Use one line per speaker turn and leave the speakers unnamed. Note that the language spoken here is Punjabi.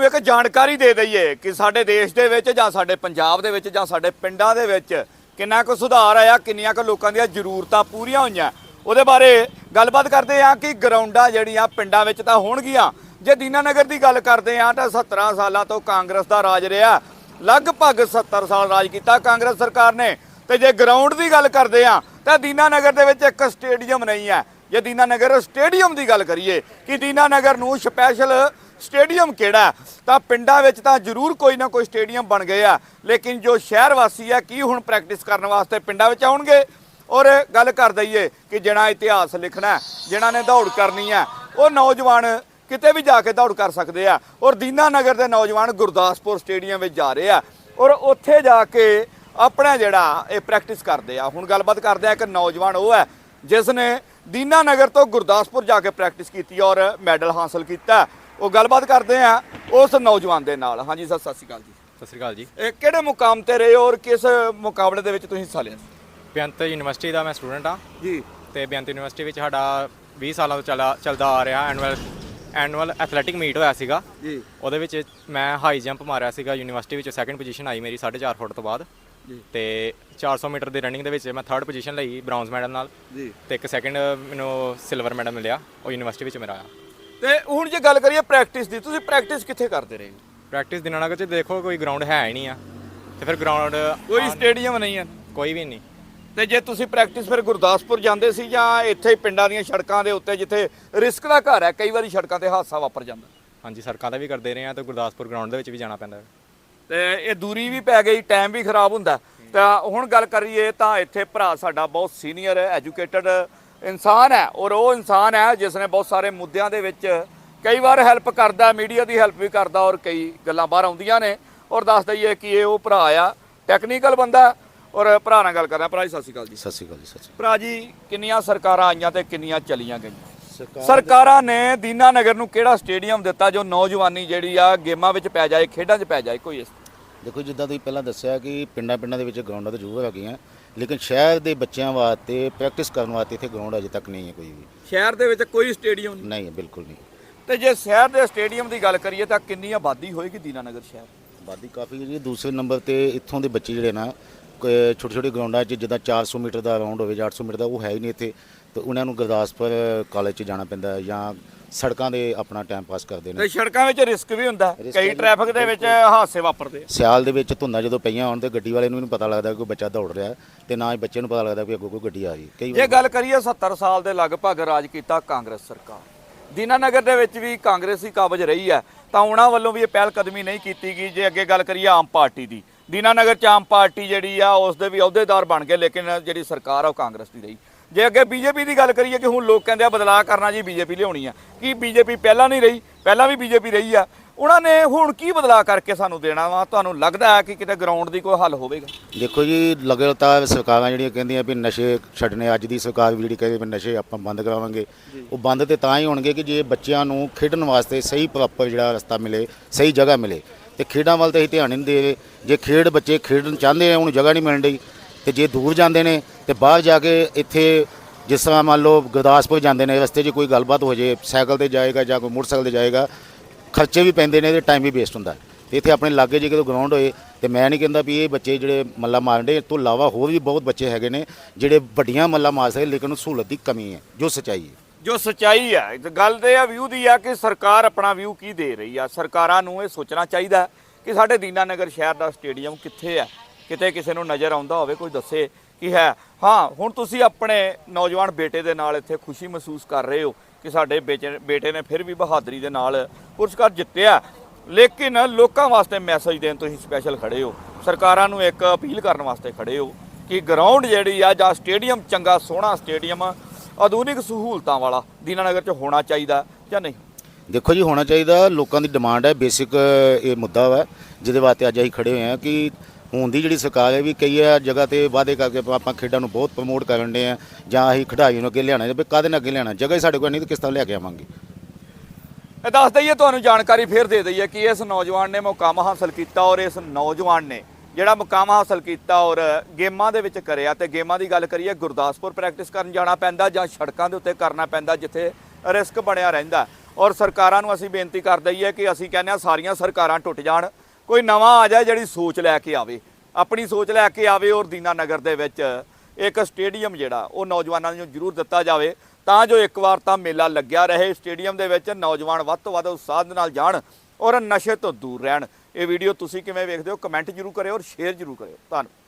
ਤੁਹਾਨੂੰ ਇੱਕ ਜਾਣਕਾਰੀ ਦੇ ਦਈਏ ਕਿ ਸਾਡੇ ਦੇਸ਼ ਦੇ ਵਿੱਚ ਜਾਂ ਸਾਡੇ ਪੰਜਾਬ ਦੇ ਵਿੱਚ ਜਾਂ ਸਾਡੇ ਪਿੰਡਾਂ ਦੇ ਵਿੱਚ ਕਿੰਨਾ ਕੁ ਸੁਧਾਰ ਆਇਆ, ਕਿੰਨੀਆਂ ਕੁ ਲੋਕਾਂ ਦੀਆਂ ਜ਼ਰੂਰਤਾਂ ਪੂਰੀਆਂ ਹੋਈਆਂ। ਉਹਦੇ ਬਾਰੇ ਗੱਲਬਾਤ ਕਰਦੇ ਆ ਕਿ ਗਰਾਊਂਡਾਂ ਜਿਹੜੀਆਂ ਪਿੰਡਾਂ ਵਿੱਚ ਤਾਂ ਹੋਣਗੀਆਂ। ਜੇ ਦੀਨਾਨਗਰ ਦੀ ਗੱਲ ਕਰਦੇ ਆ ਤਾਂ 17 ਸਾਲਾਂ ਤੋਂ ਕਾਂਗਰਸ ਦਾ ਰਾਜ ਰਿਹਾ। ਲਗਭਗ 70 ਸਾਲ ਰਾਜ ਕੀਤਾ ਕਾਂਗਰਸ ਸਰਕਾਰ ਨੇ। ਤੇ ਜੇ ਗਰਾਊਂਡ ਦੀ ਗੱਲ ਕਰਦੇ ਆ ਤਾਂ ਦੀਨਾਨਗਰ ਦੇ ਵਿੱਚ ਇੱਕ ਸਟੇਡੀਅਮ ਨਹੀਂ ਹੈ। ਜੇ ਦੀਨਾਨਗਰ ਸਟੇਡੀਅਮ ਦੀ ਗੱਲ ਕਰੀਏ ਕਿ ਦੀਨਾਨਗਰ ਨੂੰ ਸਪੈਸ਼ਲ ਸਟੇਡੀਅਮ ਕਿਹੜਾ ਤਾਂ ਪਿੰਡਾਂ ਵਿੱਚ ਤਾਂ ਜ਼ਰੂਰ ਕੋਈ ਨਾ ਕੋਈ ਸਟੇਡੀਅਮ ਬਣ ਗਏ ਆ। ਲੇਕਿਨ ਜੋ ਸ਼ਹਿਰ ਵਾਸੀ ਆ ਕੀ ਹੁਣ ਪ੍ਰੈਕਟਿਸ ਕਰਨ ਵਾਸਤੇ ਪਿੰਡਾਂ ਵਿੱਚ ਆਉਣਗੇ? ਔਰ ਗੱਲ ਕਰ ਦਈਏ ਕਿ ਜਿਹੜਾ ਇਤਿਹਾਸ ਲਿਖਣਾ ਹੈ, ਜਿਨ੍ਹਾਂ ਨੇ ਦੌੜ ਕਰਨੀ ਹੈ ਉਹ ਨੌਜਵਾਨ ਕਿਤੇ ਵੀ ਜਾ ਕੇ ਦੌੜ ਕਰ ਸਕਦੇ ਆ। ਔਰ ਦੀਨਾ ਨਗਰ ਦੇ ਨੌਜਵਾਨ ਗੁਰਦਾਸਪੁਰ ਸਟੇਡੀਅਮ ਵਿੱਚ ਜਾ ਰਹੇ ਆ। ਔਰ ਉੱਥੇ ਜਾ ਕੇ ਆਪਣਾ ਜਿਹੜਾ ਇਹ ਪ੍ਰੈਕਟਿਸ ਕਰਦੇ ਆ। ਹੁਣ ਗੱਲਬਾਤ ਕਰਦੇ ਆ ਇੱਕ ਨੌਜਵਾਨ ਉਹ ਹੈ ਜਿਸ ਨੇ ਦੀਨਾ ਨਗਰ ਤੋਂ ਗੁਰਦਾਸਪੁਰ ਜਾ ਕੇ ਪ੍ਰੈਕਟਿਸ ਕੀਤੀ ਔਰ ਮੈਡਲ ਹਾਸਲ ਕੀਤਾ। ਉਹ ਗੱਲਬਾਤ ਕਰਦੇ ਆ ਉਸ ਨੌਜਵਾਨ ਦੇ ਨਾਲ। ਹਾਂਜੀ ਸਰ ਸਤਿ ਸ਼੍ਰੀ ਅਕਾਲ ਜੀ।
ਸਤਿ ਸ਼੍ਰੀ ਅਕਾਲ ਜੀ।
ਇਹ ਕਿਹੜੇ ਮੁਕਾਮ ਤੇ ਰਹੇ ਹੋ ਔਰ ਕਿਸ ਮੁਕਾਬਲੇ ਦੇ ਵਿੱਚ ਤੁਸੀਂ ਹਿੱਸਾ ਲਿਆ?
ਬੇਅੰਤ ਯੂਨੀਵਰਸਿਟੀ ਦਾ ਮੈਂ ਸਟੂਡੈਂਟ ਆ
ਜੀ।
ਤੇ ਬੇਅੰਤ ਯੂਨੀਵਰਸਿਟੀ ਵਿੱਚ ਸਾਡਾ 20 ਸਾਲਾਂ ਤੋਂ ਚੱਲਾ ਚੱਲਦਾ ਆ ਰਿਹਾ ਐਨੂਅਲ ਐਨੂਅਲ ਐਥਲੈਟਿਕ ਮੀਟ ਹੋਇਆ ਸੀਗਾ।
ਜੀ।
ਉਹਦੇ ਵਿੱਚ ਮੈਂ ਹਾਈ ਜੰਪ ਮਾਰਿਆ ਸੀਗਾ ਯੂਨੀਵਰਸਿਟੀ ਵਿੱਚ ਸੈਕੰਡ ਪੋਜੀਸ਼ਨ ਆਈ ਮੇਰੀ 4.5 ਫੁੱਟ ਤੋਂ ਬਾਅਦ।
ਜੀ।
ਤੇ 400 ਮੀਟਰ ਦੀ ਰਨਿੰਗ ਦੇ ਵਿੱਚ ਮੈਂ ਥਰਡ ਪੋਜੀਸ਼ਨ ਲਈ ਬ੍ਰੌਂਜ਼ ਮੈਡਲ ਨਾਲ।
ਜੀ।
ਤੇ ਇੱਕ ਸੈਕੰਡ ਮੈਨੂੰ ਸਿਲਵਰ ਮੈਡਲ ਮਿਲਿਆ ਉਹ ਯੂਨੀਵਰਸਿਟੀ ਵਿੱਚ ਮੇਰਾ ਆਇਆ।
ਤੇ ਹੁਣ ਜੇ ਗੱਲ ਕਰੀਏ ਪ੍ਰੈਕਟਿਸ ਦੀ ਤੁਸੀਂ ਪ੍ਰੈਕਟਿਸ ਕਿੱਥੇ ਕਰਦੇ ਰਹੇ?
ਪ੍ਰੈਕਟਿਸ ਦਿਨਾਂ ਨਗਰ 'ਚ ਦੇਖੋ ਕੋਈ ਗਰਾਊਂਡ ਹੈ ਹੀ ਨਹੀਂ ਆ। ਤੇ ਫਿਰ ਗਰਾਊਂਡ
ਕੋਈ ਸਟੇਡੀਅਮ ਨਹੀਂ ਹੈ
ਕੋਈ ਵੀ ਨਹੀਂ।
ਤੇ ਜੇ ਤੁਸੀਂ ਪ੍ਰੈਕਟਿਸ ਫਿਰ ਗੁਰਦਾਸਪੁਰ ਜਾਂਦੇ ਸੀ ਜਾਂ ਇੱਥੇ ਹੀ ਪਿੰਡਾਂ ਦੀਆਂ ਸੜਕਾਂ ਦੇ ਉੱਤੇ ਜਿੱਥੇ ਰਿਸਕ ਦਾ ਘਰ ਹੈ ਕਈ ਵਾਰੀ ਸੜਕਾਂ ਤੇ ਹਾਦਸਾ ਵਾਪਰ ਜਾਂਦਾ।
ਹਾਂਜੀ ਸੜਕਾਂ ਤੇ ਵੀ ਕਰਦੇ ਰਹੇ ਆ ਤੇ ਗੁਰਦਾਸਪੁਰ ਗਰਾਊਂਡ ਦੇ ਵਿੱਚ ਵੀ ਜਾਣਾ ਪੈਂਦਾ ਹੈ।
ਤੇ ਇਹ ਦੂਰੀ ਵੀ ਪੈ ਗਈ ਟਾਈਮ ਵੀ ਖਰਾਬ ਹੁੰਦਾ। ਤਾਂ ਹੁਣ ਗੱਲ ਕਰੀਏ ਤਾਂ ਇੱਥੇ ਭਰਾ ਸਾਡਾ ਬਹੁਤ ਸੀਨੀਅਰ ਐਜੂਕੇਟਡ ਇਨਸਾਨ ਹੈ ਔਰ ਉਹ ਇਨਸਾਨ ਹੈ ਜਿਸ ਨੇ ਬਹੁਤ ਸਾਰੇ ਮੁੱਦਿਆਂ ਦੇ ਵਿੱਚ ਕਈ ਵਾਰ ਹੈਲਪ ਕਰਦਾ ਮੀਡੀਆ ਦੀ ਹੈਲਪ ਵੀ ਕਰਦਾ ਔਰ ਕਈ ਗੱਲਾਂ ਬਾਹਰ ਆਉਂਦੀਆਂ ਨੇ ਔਰ ਦੱਸ ਦਈਏ ਕਿ ਇਹ ਉਹ ਭਰਾ ਆ ਟੈਕਨੀਕਲ ਬੰਦਾ ਔਰ ਭਰਾ ਨਾਲ ਗੱਲ ਕਰਦਾ ਭਰਾ ਜੀ ਸਤਿ ਸ਼੍ਰੀ ਅਕਾਲ ਜੀ।
ਸਤਿ ਸ਼੍ਰੀ ਅਕਾਲ ਜੀ ਸਤਿ ਸ਼੍ਰੀ
ਭਰਾ ਜੀ ਕਿੰਨੀਆਂ ਸਰਕਾਰਾਂ ਆਈਆਂ ਤੇ ਕਿੰਨੀਆਂ ਚਲੀਆਂ ਗਈਆਂ? ਸਰਕਾਰਾਂ ਨੇ ਦੀਨਾਨਗਰ ਨੂੰ ਕਿਹੜਾ ਸਟੇਡੀਅਮ ਦਿੱਤਾ ਜੋ ਨੌਜਵਾਨੀ ਜਿਹੜੀ ਆ ਗੇਮਾਂ ਵਿੱਚ ਪੈ ਜਾਏ ਖੇਡਾਂ 'ਚ ਪੈ ਜਾਏ ਕੋਈ ਇਸ
ਦੇਖੋ ਜਿੱਦਾਂ ਤੁਸੀਂ ਪਹਿਲਾਂ ਦੱਸਿਆ ਕਿ ਪਿੰਡਾਂ ਪਿੰਡਾਂ ਦੇ ਵਿੱਚ ਗਰਾਊਂਡਾਂ ਤਾਂ ਜ਼ਰੂਰ ਹੈਗੀਆਂ ਲੇਕਿਨ ਸ਼ਹਿਰ ਦੇ ਬੱਚਿਆਂ ਵਾਸਤੇ ਪ੍ਰੈਕਟਿਸ ਕਰਨ ਵਾਸਤੇ ਇੱਥੇ ਗਰਾਊਂਡ ਅਜੇ ਤੱਕ ਨਹੀਂ ਹੈ ਕੋਈ ਵੀ।
ਸ਼ਹਿਰ ਦੇ ਵਿੱਚ ਕੋਈ ਸਟੇਡੀਅਮ ਨਹੀਂ?
ਨਹੀਂ ਹੈ ਬਿਲਕੁਲ ਨਹੀਂ।
ਤੇ ਜੇ ਸ਼ਹਿਰ ਦੇ ਸਟੇਡੀਅਮ ਦੀ ਗੱਲ ਕਰੀਏ ਤਾਂ ਕਿੰਨੀ ਆਬਾਦੀ ਹੋਏਗੀ ਦੀਨਾਨਗਰ ਸ਼ਹਿਰ?
ਆਬਾਦੀ ਕਾਫੀ ਹੈ ਜੀ। ਦੂਸਰੇ ਨੰਬਰ ਤੇ ਇੱਥੋਂ ਦੇ ਬੱਚੇ ਜਿਹੜੇ ਨਾ ਛੋਟੇ ਛੋਟੇ ਗਰਾਊਂਡਾਂ 'ਚ ਜਿੱਦਾਂ 400 ਮੀਟਰ ਦਾ ਰਾਊਂਡ ਹੋਵੇ ਜਾਂ 800 ਮੀਟਰ ਦਾ ਉਹ ਹੈ ਹੀ ਨਹੀਂ ਇੱਥੇ। ਤੇ ਉਹਨਾਂ ਨੂੰ ਗੁਰਦਾਸਪੁਰ ਕਾਲਜ 'ਚ ਜਾਣਾ ਪੈਂਦਾ ਜਾਂ ਸੜਕਾਂ ਦੇ ਆਪਣਾ ਟਾਈਮ ਪਾਸ ਕਰਦੇ ਨੇ।
ਤੇ ਸੜਕਾਂ ਵਿੱਚ ਰਿਸਕ ਵੀ ਹੁੰਦਾ। ਕਈ ਟ੍ਰੈਫਿਕ ਦੇ ਵਿੱਚ ਹਾਦਸੇ ਵਾਪਰਦੇ ਆ।
ਸਿਆਲ ਦੇ ਵਿੱਚ ਧੁੰਦਾਂ ਜਦੋਂ ਪਈਆਂ ਹੋਣ ਤੇ ਗੱਡੀ ਵਾਲੇ ਨੂੰ ਵੀ ਨਹੀਂ ਪਤਾ ਲੱਗਦਾ ਕੋਈ ਬੱਚਾ ਦੌੜ ਰਿਹਾ ਤੇ ਨਾ ਹੀ ਬੱਚੇ ਨੂੰ ਪਤਾ ਲੱਗਦਾ ਕਿ ਅੱਗੋਂ ਕੋਈ ਗੱਡੀ ਆ ਰਹੀ ਕਈ
ਜੇ ਗੱਲ ਕਰੀਏ 70 ਸਾਲ ਦੇ ਲਗਭਗ ਰਾਜ ਕੀਤਾ ਕਾਂਗਰਸ ਸਰਕਾਰ। ਦੀਨਾਨਗਰ ਦੇ ਵਿੱਚ ਵੀ ਕਾਂਗਰਸੀ ਕਾਬਜ ਰਹੀ ਹੈ ਤਾਂ ਉਹਨਾਂ ਵੱਲੋਂ ਵੀ ਇਹ ਪਹਿਲ ਕਦਮੀ ਨਹੀਂ ਕੀਤੀ ਗਈ। ਜੇ ਅੱਗੇ ਗੱਲ ਕਰੀਏ ਆਮ ਪਾਰਟੀ ਦੀ ਦੀਨਾਨਗਰ ਚ ਆਮ ਪਾਰਟੀ ਜਿਹੜੀ ਆ ਉਸ ਦੇ ਵੀ ਅਹੁਦੇਦਾਰ ਬਣ ਗਏ ਲੇਕਿਨ ਜਿਹੜੀ ਸਰਕਾਰ ਆ ਉਹ ਕਾਂਗਰਸ ਦੀ ਰਹੀ। ਜੇ ਅੱਗੇ ਬੀਜੇਪੀ ਦੀ ਗੱਲ ਕਰੀਏ ਕਿ ਹੁਣ ਲੋਕ ਕਹਿੰਦੇ ਆ ਬਦਲਾਅ ਕਰਨਾ ਜੀ ਬੀਜੇਪੀ ਲਿਆਉਣੀ ਆ ਕੀ ਬੀਜੇਪੀ ਪਹਿਲਾਂ ਨਹੀਂ ਰਹੀ? ਪਹਿਲਾਂ ਵੀ ਬੀਜੇਪੀ ਰਹੀ ਆ। ਉਹਨਾਂ ਨੇ ਹੁਣ ਕੀ ਬਦਲਾਅ ਕਰਕੇ ਸਾਨੂੰ ਦੇਣਾ ਵਾ? ਤੁਹਾਨੂੰ ਲੱਗਦਾ ਹੈ ਕਿ ਕਿਤੇ ਗਰਾਊਂਡ ਦੀ ਕੋਈ ਹੱਲ ਹੋਵੇਗਾ?
ਦੇਖੋ ਜੀ ਲਗਾਤਾਰ ਸਰਕਾਰਾਂ ਜਿਹੜੀਆਂ ਕਹਿੰਦੀਆਂ ਵੀ ਨਸ਼ੇ ਛੱਡਣੇ ਅੱਜ ਦੀ ਸਰਕਾਰ ਵੀ ਜਿਹੜੀ ਕਹਿੰਦੀ ਵੀ ਨਸ਼ੇ ਆਪਾਂ ਬੰਦ ਕਰਾਵਾਂਗੇ ਉਹ ਬੰਦ ਤੇ ਤਾਂ ਹੀ ਹੋਣਗੇ ਕਿ ਜੇ ਬੱਚਿਆਂ ਨੂੰ ਖੇਡਣ ਵਾਸਤੇ ਸਹੀ ਪ੍ਰੋਪਰ ਜਿਹੜਾ ਰਸਤਾ ਮਿਲੇ ਸਹੀ ਜਗ੍ਹਾ ਮਿਲੇ ਤੇ ਖੇਡਾਂ ਵੱਲ ਤਾਂ ਅਸੀਂ ਧਿਆਨ ਨਹੀਂ ਦੇ ਰਹੇ। ਜੇ ਖੇਡ ਬੱਚੇ ਖੇਡਣ ਚਾਹੁੰਦੇ ਆ ਉਹਨੂੰ ਜਗ੍ਹਾ ਨਹੀਂ ਮਿਲਣ ਡਈ ਤੇ ਜੇ ਦੂਰ ਜਾਂਦੇ ਨੇ ਤੇ ਬਾਹਰ ਜਾ ਕੇ ਇੱਥੇ ਜਿਸ ਤਰ੍ਹਾਂ ਮੰਨ ਲਓ ਗੁਰਦਾਸਪੁਰ ਜਾਂਦੇ ਨੇ, ਰਸਤੇ 'ਚ ਕੋਈ ਗੱਲਬਾਤ ਹੋ ਜੇ, ਸਾਈਕਲ ਤੇ ਜਾਏਗਾ ਜਾਂ ਕੋਈ ਮੋਟਰਸਾਈਕਲ ਤੇ ਜਾਏਗਾ, ਖਰਚੇ ਵੀ ਪੈਂਦੇ ਨੇ ਤੇ ਟਾਈਮ ਵੀ ਵੇਸਟ ਹੁੰਦਾ। ਤੇ ਇੱਥੇ ਆਪਣੇ ਲਾਗੇ ਜੇ ਕਿਤੇ ਗਰਾਊਂਡ ਹੋਏ ਤੇ ਮੈਂ ਨਹੀਂ ਕਹਿੰਦਾ ਵੀ ਇਹ ਬੱਚੇ ਜਿਹੜੇ ਮੱਲਾ ਮਾਰਦੇ ਇਸ ਤੋਂ ਇਲਾਵਾ ਹੋਰ ਵੀ ਬਹੁਤ ਬੱਚੇ ਹੈਗੇ ਨੇ ਜਿਹੜੇ ਵੱਡੀਆਂ ਮੱਲਾ ਮਾਰ ਸਕਦੇ, ਲੇਕਿਨ ਸਹੂਲਤ ਦੀ ਕਮੀ ਹੈ, ਜੋ ਸਚਾਈ ਹੈ।
ਜੋ ਸਚਾਈ ਹੈ ਗੱਲ ਤੇ ਆ ਵਿਊ ਦੀ ਆ ਕਿ ਸਰਕਾਰ ਆਪਣਾ ਵਿਊ ਕੀ ਦੇ ਰਹੀ ਆ। ਸਰਕਾਰਾਂ ਨੂੰ ਇਹ ਸੋਚਣਾ ਚਾਹੀਦਾ ਕਿ ਸਾਡੇ ਦੀਨਾਨਗਰ ਸ਼ਹਿਰ ਦਾ ਸਟੇਡੀਅਮ ਕਿੱਥੇ ਹੈ ਕਿਤੇ ਕਿਸੇ ਨੂੰ ਨਜ਼ਰ ਆਉਂਦਾ ਹੋਵੇ, ਕੋਈ ਦੱਸੇ ਕਿ ਹੈ ਹਾਂ, ਹੁਣ ਤੁਸੀਂ ਆਪਣੇ ਨੌਜਵਾਨ ਬੇਟੇ ਦੇ ਨਾਲ ਇੱਥੇ ਖੁਸ਼ੀ ਮਹਿਸੂਸ ਕਰ ਰਹੇ ਹੋ ਕਿ ਸਾਡੇ ਬੇਚੇ- ਬੇਟੇ ਨੇ ਫਿਰ ਵੀ ਬਹਾਦਰੀ ਦੇ ਨਾਲ ਪੁਰਸਕਾਰ ਜਿੱਤਿਆ। ਲੇਕਿਨ ਲੋਕਾਂ ਵਾਸਤੇ ਮੈਸੇਜ ਦੇਣ ਤੁਸੀਂ ਸਪੈਸ਼ਲ ਖੜੇ ਹੋ। ਸਰਕਾਰਾਂ ਨੂੰ ਇੱਕ ਅਪੀਲ ਕਰਨ ਵਾਸਤੇ ਖੜੇ ਹੋ ਕਿ ਗਰਾਊਂਡ ਜਿਹੜੀ ਆ ਜਾਂ ਸਟੇਡੀਅਮ, ਚੰਗਾ ਸੋਹਣਾ ਸਟੇਡੀਅਮ, ਆਧੁਨਿਕ ਸਹੂਲਤਾਂ ਵਾਲਾ ਦੀਨਾਨਗਰ 'ਚ ਹੋਣਾ ਚਾਹੀਦਾ ਜਾਂ ਨਹੀਂ?
ਦੇਖੋ ਜੀ, ਹੋਣਾ ਚਾਹੀਦਾ, ਲੋਕਾਂ ਦੀ ਡਿਮਾਂਡ ਹੈ ਬੇਸਿਕ ਇਹ ਮੁੱਦਾ ਵਾ। ਜਿਹਦੇ ਵਾਸਤੇ ਅੱਜ ਅਸੀਂ ਖੜੇ ਹੋਏ ਹਾਂ ਕਿ ਹੁਣ ਦੀ ਜਿਹੜੀ ਸਰਕਾਰ ਹੈ ਵੀ ਕਈ ਆ ਜਗ੍ਹਾ ਤੇ ਵਾਅਦੇ ਕਰਕੇ ਆਪਾਂ- ਖੇਡਾਂ ਨੂੰ ਬਹੁਤ ਪ੍ਰਮੋਟ ਕਰਨ ਦੇ ਆ, ਜਾਂ ਅਸੀਂ ਖਿਡਾਰੀ ਨੂੰ ਅੱਗੇ ਲਿਆਣਾ ਜਾਂ ਕਾਹਦੇ ਨਾਲ ਅੱਗੇ ਲਿਆਣਾ ਜਗ੍ਹਾ ਹੀ ਸਾਡੇ ਕੋਲ ਨਹੀਂ ਤਾਂ ਕਿਸ ਤਰ੍ਹਾਂ ਲਿਆ ਕੇ ਆਵਾਂਗੇ?
ਇਹ ਦੱਸ ਦਈਏ, ਤੁਹਾਨੂੰ ਜਾਣਕਾਰੀ ਫੇਰ ਦੇ ਦਈਏ ਕਿ ਇਸ ਨੌਜਵਾਨ ਨੇ ਮੁਕਾਮ ਹਾਸਲ ਕੀਤਾ ਔਰ ਇਸ ਨੌਜਵਾਨ ਨੇ ਜਿਹੜਾ ਮੁਕਾਮ ਹਾਸਲ ਕੀਤਾ ਔਰ ਗੇਮਾਂ ਦੇ ਵਿੱਚ ਕਰਿਆ, ਤੇ ਗੇਮਾਂ ਦੀ ਗੱਲ ਕਰੀਏ, ਗੁਰਦਾਸਪੁਰ ਪ੍ਰੈਕਟਿਸ ਕਰਨ ਜਾਣਾ ਪੈਂਦਾ ਜਾਂ ਸੜਕਾਂ ਦੇ ਉੱਤੇ ਕਰਨਾ ਪੈਂਦਾ ਜਿੱਥੇ ਰਿਸਕ ਬਣਿਆ ਰਹਿੰਦਾ। ਔਰ ਸਰਕਾਰਾਂ ਨੂੰ ਅਸੀਂ ਬੇਨਤੀ ਕਰ ਦਈਏ ਕਿ ਅਸੀਂ ਕਹਿੰਦੇ ਆ ਸਾਰੀਆਂ ਸਰਕਾਰਾਂ ਟੁੱਟ ਜਾਣ ਕੋਈ ਨਵਾਂ ਆ ਜਾਏ ਜਿਹੜੀ ਸੋਚ ਲੈ ਕੇ ਆਵੇ, ਆਪਣੀ ਸੋਚ ਲੈ ਕੇ ਆਵੇ ਔਰ ਦੀਨਾ ਨਗਰ ਦੇ ਵਿੱਚ ਇੱਕ ਸਟੇਡੀਅਮ ਜਿਹੜਾ, ਉਹ ਨੌਜਵਾਨਾਂ ਨੂੰ ਜ਼ਰੂਰ ਦਿੱਤਾ ਜਾਵੇ। ਤਾਂ ਜੋ ਇੱਕ ਵਾਰ ਤਾਂ ਮੇਲਾ ਲੱਗਿਆ ਰਹੇ, ਸਟੇਡੀਅਮ ਦੇ ਵਿੱਚ ਨੌਜਵਾਨ ਵੱਧ ਤੋਂ ਵੱਧ ਉਤਸ਼ਾਹ ਦੇ ਨਾਲ ਜਾਣ ਔਰ ਨਸ਼ੇ ਤੋਂ ਦੂਰ ਰਹਿਣ। ਇਹ ਵੀਡੀਓ ਤੁਸੀਂ ਕਿਵੇਂ ਵੇਖਦੇ ਹੋ, ਕਮੈਂਟ ਜ਼ਰੂਰ ਕਰਿਓ ਔਰ ਸ਼ੇਅਰ ਜ਼ਰੂਰ ਕਰਿਓ। ਧੰਨਵਾਦ।